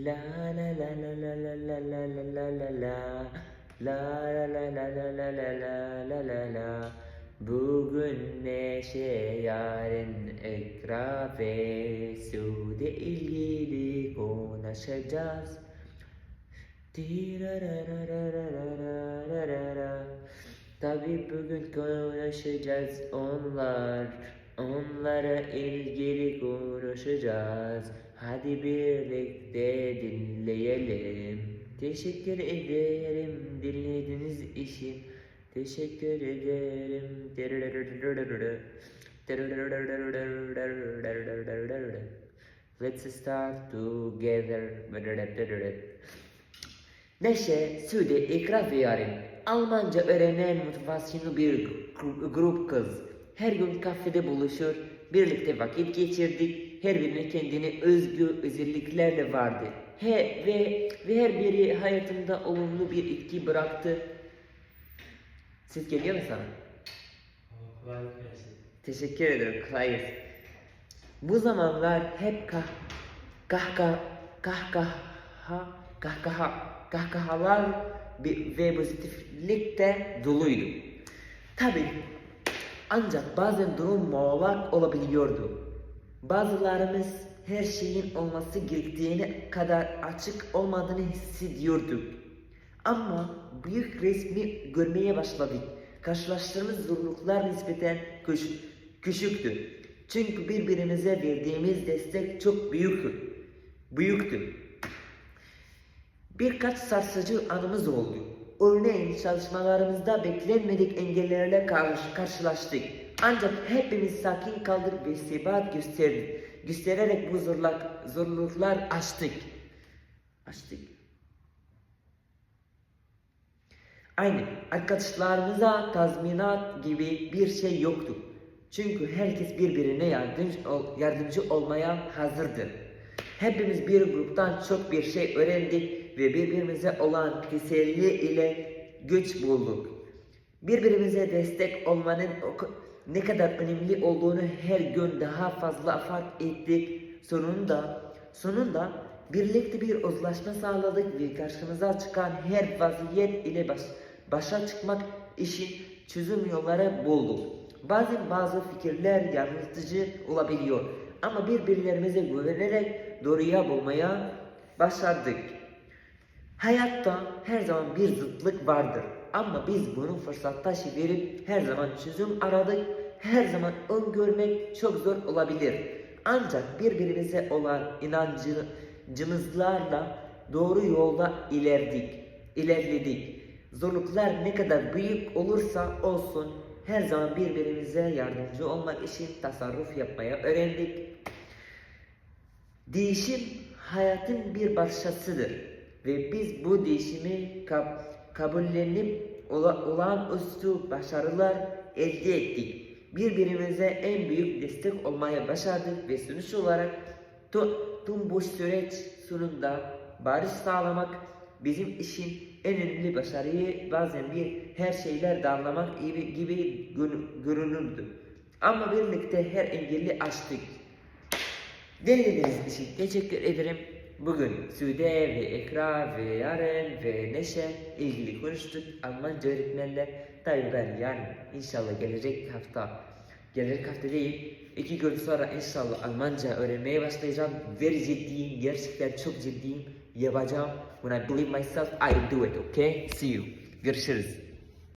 La la la la la la la la la la la la La la la la la la la la la la Bugün Neşe yarın Ekra ve Sude ilgili konuşacağız. Tabi bugün konuşacağız onlar Onlara ilgili konuşacağız. Hadi birlikte dinleyelim. Teşekkür ederim dinlediğiniz için. Teşekkür ederim. Let's start together. Neşe, Sude, İkra ve. Almanca öğrenen motivasyonlu bir gru- grup kız. Her gün kafede buluşur, birlikte vakit geçirdik. Her birine kendine özgü özelliklerle vardı. He, ve, ve her biri hayatımda olumlu bir etki bıraktı. Siz geliyor mu sana? Teşekkür ederim. Kolay. Bu zamanlar hep kah kahkaha kahkaha kahkaha kahkahalar ve pozitiflikte doluydu. Tabi ancak bazen durum muallak olabiliyordu. Bazılarımız her şeyin olması gerektiğine kadar açık olmadığını hissediyorduk. Ama büyük resmi görmeye başladık. Karşılaştığımız zorluklar nispeten küçük, küçüktü. Çünkü birbirimize verdiğimiz destek çok büyüktü. Büyüktü. Birkaç sarsıcı anımız oldu. Örneğin çalışmalarımızda beklenmedik engellerle karşı karşılaştık. Ancak hepimiz sakin kaldık ve sebat gösterdik. Göstererek bu zorluk, zorluklar aştık. Aştık. Aynı arkadaşlarımıza tazminat gibi bir şey yoktu. Çünkü herkes birbirine yardımcı, yardımcı olmaya hazırdı. Hepimiz bir gruptan çok bir şey öğrendik ve birbirimize olan teselli ile güç bulduk. Birbirimize destek olmanın ne kadar önemli olduğunu her gün daha fazla fark ettik. Sonunda, sonunda birlikte bir uzlaşma sağladık ve karşımıza çıkan her vaziyet ile baş, başa çıkmak için çözüm yolları bulduk. Bazen bazı fikirler yanıltıcı olabiliyor ama birbirlerimize güvenerek doğruya bulmaya başardık. Hayatta her zaman bir zıtlık vardır. Ama biz bunu fırsatta çevirip her zaman çözüm aradık. Her zaman öngörmek çok zor olabilir. Ancak birbirimize olan inancımızlarla doğru yolda ilerledik. ilerledik. Zorluklar ne kadar büyük olursa olsun her zaman birbirimize yardımcı olmak için tasarruf yapmaya öğrendik. Değişim hayatın bir parçasıdır ve biz bu değişimi kab kabullenip ola olağanüstü başarılar elde ettik. Birbirimize en büyük destek olmaya başardık ve sonuç olarak tüm bu süreç sonunda barış sağlamak bizim için en önemli başarıyı bazen bir her şeyler dağlamak gibi, gibi gör- görünürdü. Ama birlikte her engeli aştık. Dinlediğiniz için teşekkür ederim. Bugün Sude ve Ekra ve Yaren ve Neşe ilgili konuştuk. Almanca öğretmenle. Tabii ben yani inşallah gelecek hafta, gelecek hafta değil, iki gün sonra inşallah Almanca öğrenmeye başlayacağım. Very ciddiyim, gerçekten çok ciddiyim. Yapacağım. When I believe myself, I do it, okay? See you. Görüşürüz.